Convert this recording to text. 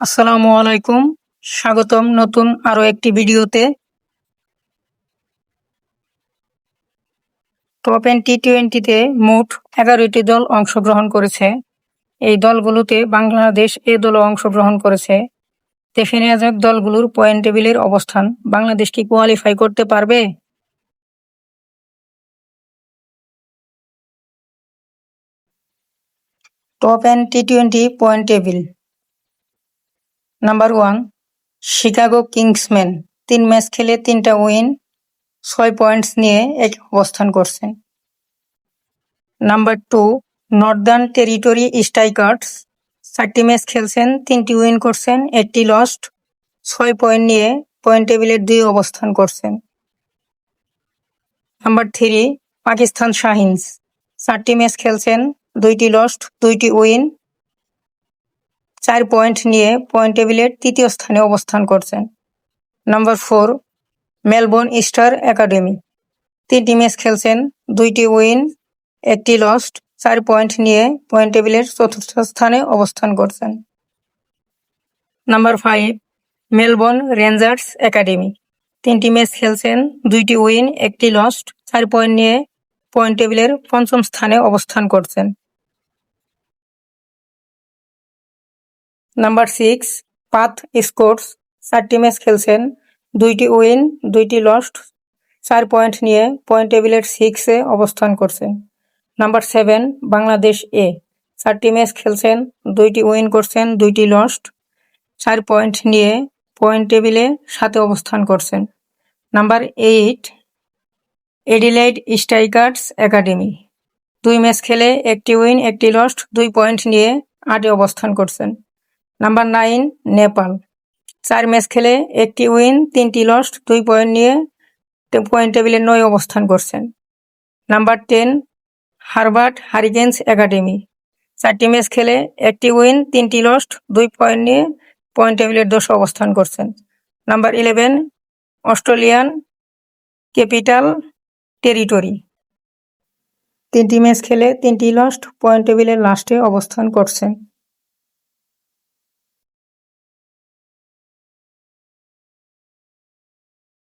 আসসালামু আলাইকুম। স্বাগতম নতুন আরও একটি ভিডিওতে। টপ এন টি টোয়েন্টিতে মোট এগারোটি দল অংশগ্রহণ করেছে। এই দলগুলোতে বাংলাদেশ এ দলও অংশগ্রহণ করেছে। দেখে নেওয়া যাক দলগুলোর পয়েন্ট টেবিলের অবস্থান। বাংলাদেশ কি কোয়ালিফাই করতে পারবে? Top end T twenty point table number one Chicago Kingsmen তিন ম্যাচ খেলে তিনটা উইন ছয় পয়েন্টস নিয়ে এক অবস্থান করছেন। Number two Northern Territory Strikers চারটি ম্যাচ খেলছেন, তিনটি উইন করছেন, একটি লস্ট ছয় পয়েন্ট নিয়ে পয়েন্ট টেবিলের দুই অবস্থান করছেন। নাম্বার থ্রি পাকিস্তান শাহিনস চারটি ম্যাচ খেলছেন, দুইটি লস্ট দুইটি উইন চার পয়েন্ট নিয়ে পয়েন্ট টেবিলের তৃতীয় স্থানে অবস্থান করছেন। Number four, Melbourne Star academy. তিনটি ম্যাচ খেলছেন, দুইটি উইন, একটি লস্ট, চার পয়েন্ট নিয়ে পয়েন্ট টেবিলের চতুর্থ স্থানে অবস্থান করছেন। Number five, Melbourne Rangers academy. তিনটি ম্যাচ খেলছেন, দুইটি উইন, একটি লস্ট, চার পয়েন্ট নিয়ে পয়েন্ট টেবিলের পঞ্চম স্থানে অবস্থান করছেন। নাম্বার সিক্স, পাথ, স্কোর্স চারটি ম্যাচ খেলছেন, দুইটি উইন, দুইটি লস্ট, চার পয়েন্ট নিয়ে পয়েন্ট টেবিলের সিক্সে অবস্থান করছেন। নাম্বার সেভেন, বাংলাদেশ এ চারটি ম্যাচ খেলছেন, দুইটি উইন করছেন, দুইটি লস্ট, চার পয়েন্ট নিয়ে পয়েন্ট টেবিলে সাথে অবস্থান করছেন। Number eight Adelaide Strikers academy, দুই ম্যাচ খেলে একটি উইন, একটি লস্ট, দুই পয়েন্ট নিয়ে আটে অবস্থান করছেন। নাম্বার নাইন নেপাল চার ম্যাচ খেলে একটি উইন তিনটি লস্ট দুই পয়েন্ট নিয়ে পয়েন্ট টেবিলে নয় অবস্থান করছেন। Number ten Hobart Hurricanes academy চারটি ম্যাচ খেলে একটি উইন তিনটি লস্ট দুই পয়েন্ট নিয়ে পয়েন্ট টেবিলের দশ অবস্থান করছেন। Number eleven Australian Capital Territory তিনটি ম্যাচ খেলে তিনটি লস্ট পয়েন্ট টেবিলের লাস্টে অবস্থান করছেন।